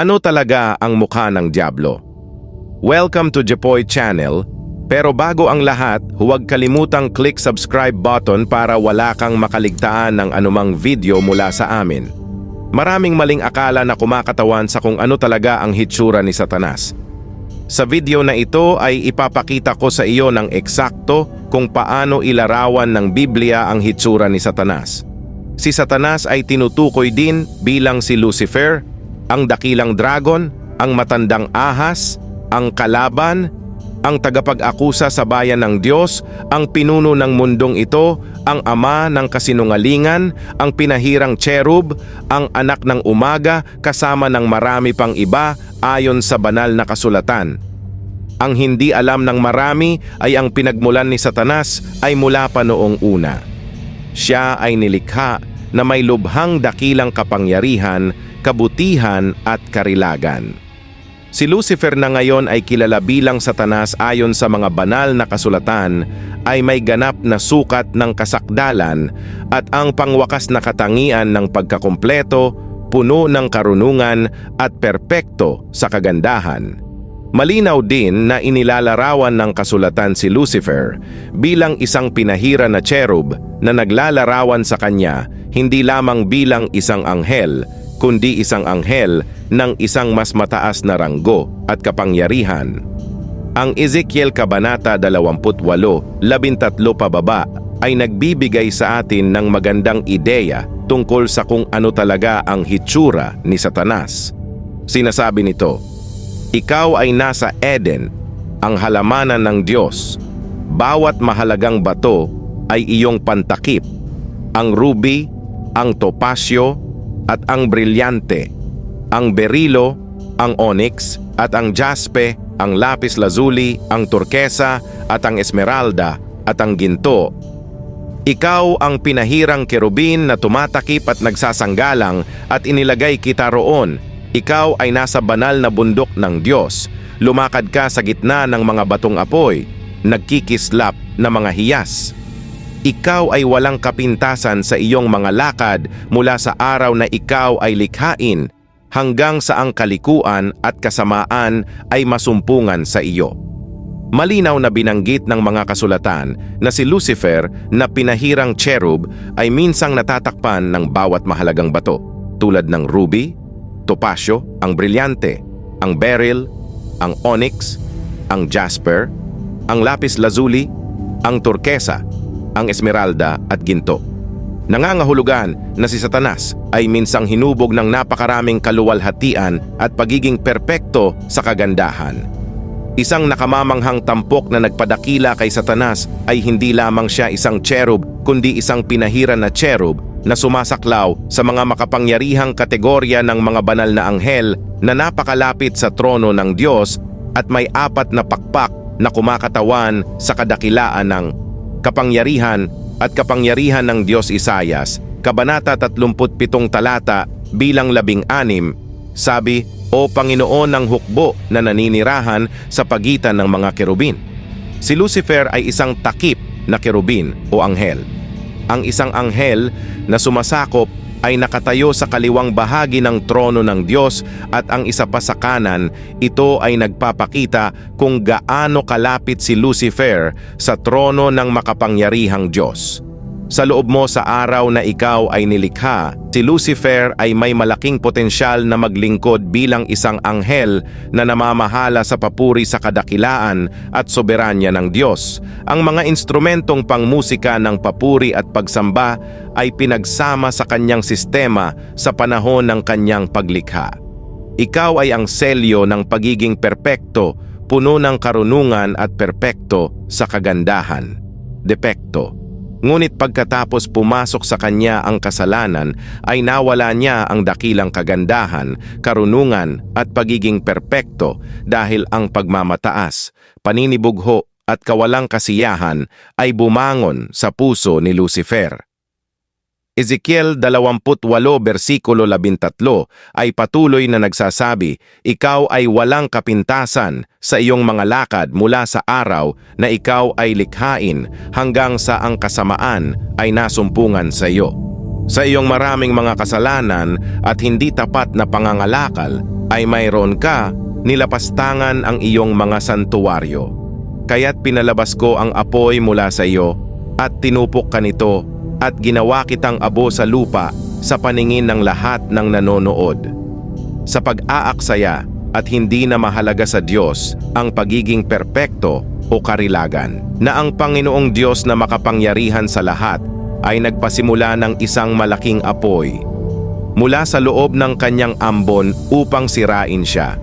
Ano talaga ang mukha ng Diablo? Welcome to Jepoy Channel, pero bago ang lahat, huwag kalimutang click subscribe button para wala kang makaligtaan ng anumang video mula sa amin. Maraming maling akala na kumakatawan sa kung ano talaga ang hitsura ni Satanas. Sa video na ito ay ipapakita ko sa iyo ng eksakto kung paano ilarawan ng Biblia ang hitsura ni Satanas. Si Satanas ay tinutukoy din bilang si Lucifer, ang dakilang dragon, ang matandang ahas, ang kalaban, ang tagapag-akusa sa bayan ng Diyos, ang pinuno ng mundong ito, ang ama ng kasinungalingan, ang pinahirang cherub, ang anak ng umaga kasama ng marami pang iba ayon sa banal na kasulatan. Ang hindi alam ng marami ay ang pinagmulan ni Satanas ay mula pa noong una. Siya ay nilikha na may lubhang dakilang kapangyarihan, kabutihan at karilagan. Si Lucifer na ngayon ay kilala bilang Satanas ayon sa mga banal na kasulatan ay may ganap na sukat ng kasakdalan at ang pangwakas na katangian ng pagkakumpleto, puno ng karunungan at perpekto sa kagandahan. Malinaw din na inilalarawan ng kasulatan si Lucifer bilang isang pinahira na cherub na naglalarawan sa kanya hindi lamang bilang isang anghel kundi isang anghel ng isang mas mataas na ranggo at kapangyarihan. Ang Ezekiel Kabanata 28, 13 pababa ay nagbibigay sa atin ng magandang ideya tungkol sa kung ano talaga ang hitsura ni Satanas. Sinasabi nito, Ikaw ay nasa Eden, ang halamanan ng Diyos. Bawat mahalagang bato ay iyong pantakip. Ang ruby, ang topasyo, at ang brilyante, ang berilo, ang onyx, at ang jaspe, ang lapis lazuli, ang turkesa, at ang esmeralda, at ang ginto. Ikaw ang pinahirang kerubin na tumatakip at nagsasanggalang at inilagay kita roon. Ikaw ay nasa banal na bundok ng Diyos. Lumakad ka sa gitna ng mga batong apoy, nagkikislap na mga hiyas ikaw ay walang kapintasan sa iyong mga lakad mula sa araw na ikaw ay likhain hanggang sa ang kalikuan at kasamaan ay masumpungan sa iyo. Malinaw na binanggit ng mga kasulatan na si Lucifer na pinahirang cherub ay minsang natatakpan ng bawat mahalagang bato tulad ng ruby, topasyo, ang brilyante, ang beryl, ang onyx, ang jasper, ang lapis lazuli, ang turkesa, ang esmeralda at ginto. Nangangahulugan na si Satanas ay minsang hinubog ng napakaraming kaluwalhatian at pagiging perpekto sa kagandahan. Isang nakamamanghang tampok na nagpadakila kay Satanas ay hindi lamang siya isang cherub kundi isang pinahiran na cherub na sumasaklaw sa mga makapangyarihang kategorya ng mga banal na anghel na napakalapit sa trono ng Diyos at may apat na pakpak na kumakatawan sa kadakilaan ng kapangyarihan at kapangyarihan ng Diyos Isayas, Kabanata 37 talata bilang labing anim, sabi, O Panginoon ng hukbo na naninirahan sa pagitan ng mga kerubin. Si Lucifer ay isang takip na kerubin o anghel. Ang isang anghel na sumasakop ay nakatayo sa kaliwang bahagi ng trono ng Diyos at ang isa pa sa kanan, ito ay nagpapakita kung gaano kalapit si Lucifer sa trono ng makapangyarihang Diyos. Sa loob mo sa araw na ikaw ay nilikha, si Lucifer ay may malaking potensyal na maglingkod bilang isang anghel na namamahala sa papuri sa kadakilaan at soberanya ng Diyos. Ang mga instrumentong pangmusika ng papuri at pagsamba ay pinagsama sa kanyang sistema sa panahon ng kanyang paglikha. Ikaw ay ang selyo ng pagiging perpekto, puno ng karunungan at perpekto sa kagandahan. Depekto Ngunit pagkatapos pumasok sa kanya ang kasalanan ay nawala niya ang dakilang kagandahan, karunungan at pagiging perpekto dahil ang pagmamataas, paninibugho at kawalang kasiyahan ay bumangon sa puso ni Lucifer. Ezekiel 28 versikulo 13 ay patuloy na nagsasabi, Ikaw ay walang kapintasan sa iyong mga lakad mula sa araw na ikaw ay likhain hanggang sa ang kasamaan ay nasumpungan sa iyo. Sa iyong maraming mga kasalanan at hindi tapat na pangangalakal ay mayroon ka nilapastangan ang iyong mga santuwaryo. Kaya't pinalabas ko ang apoy mula sa iyo at tinupok ka nito at ginawa kitang abo sa lupa sa paningin ng lahat ng nanonood. Sa pag-aaksaya at hindi na mahalaga sa Diyos ang pagiging perpekto o karilagan na ang Panginoong Diyos na makapangyarihan sa lahat ay nagpasimula ng isang malaking apoy mula sa loob ng kanyang ambon upang sirain siya.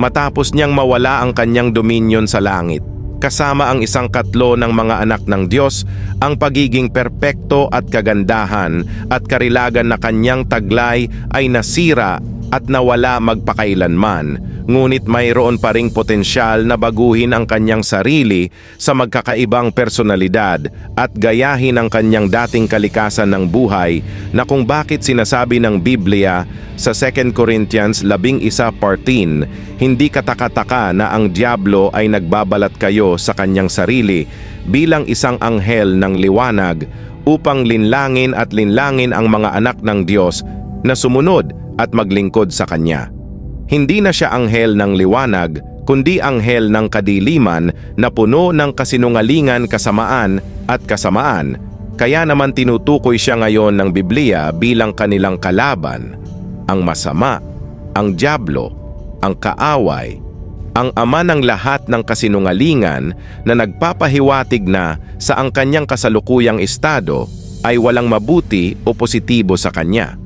Matapos niyang mawala ang kanyang dominion sa langit, kasama ang isang katlo ng mga anak ng Diyos, ang pagiging perpekto at kagandahan at karilagan na kanyang taglay ay nasira at nawala magpakailanman, ngunit mayroon pa ring potensyal na baguhin ang kanyang sarili sa magkakaibang personalidad at gayahin ang kanyang dating kalikasan ng buhay na kung bakit sinasabi ng Biblia sa 2 Corinthians 11.14, hindi katakataka na ang Diablo ay nagbabalat kayo sa kanyang sarili bilang isang anghel ng liwanag upang linlangin at linlangin ang mga anak ng Diyos na sumunod at maglingkod sa Kanya. Hindi na siya anghel ng liwanag, kundi anghel ng kadiliman na puno ng kasinungalingan, kasamaan at kasamaan. Kaya naman tinutukoy siya ngayon ng Biblia bilang kanilang kalaban, ang masama, ang Diablo, ang kaaway, ang ama ng lahat ng kasinungalingan na nagpapahiwatig na sa ang kanyang kasalukuyang estado ay walang mabuti o positibo sa kanya.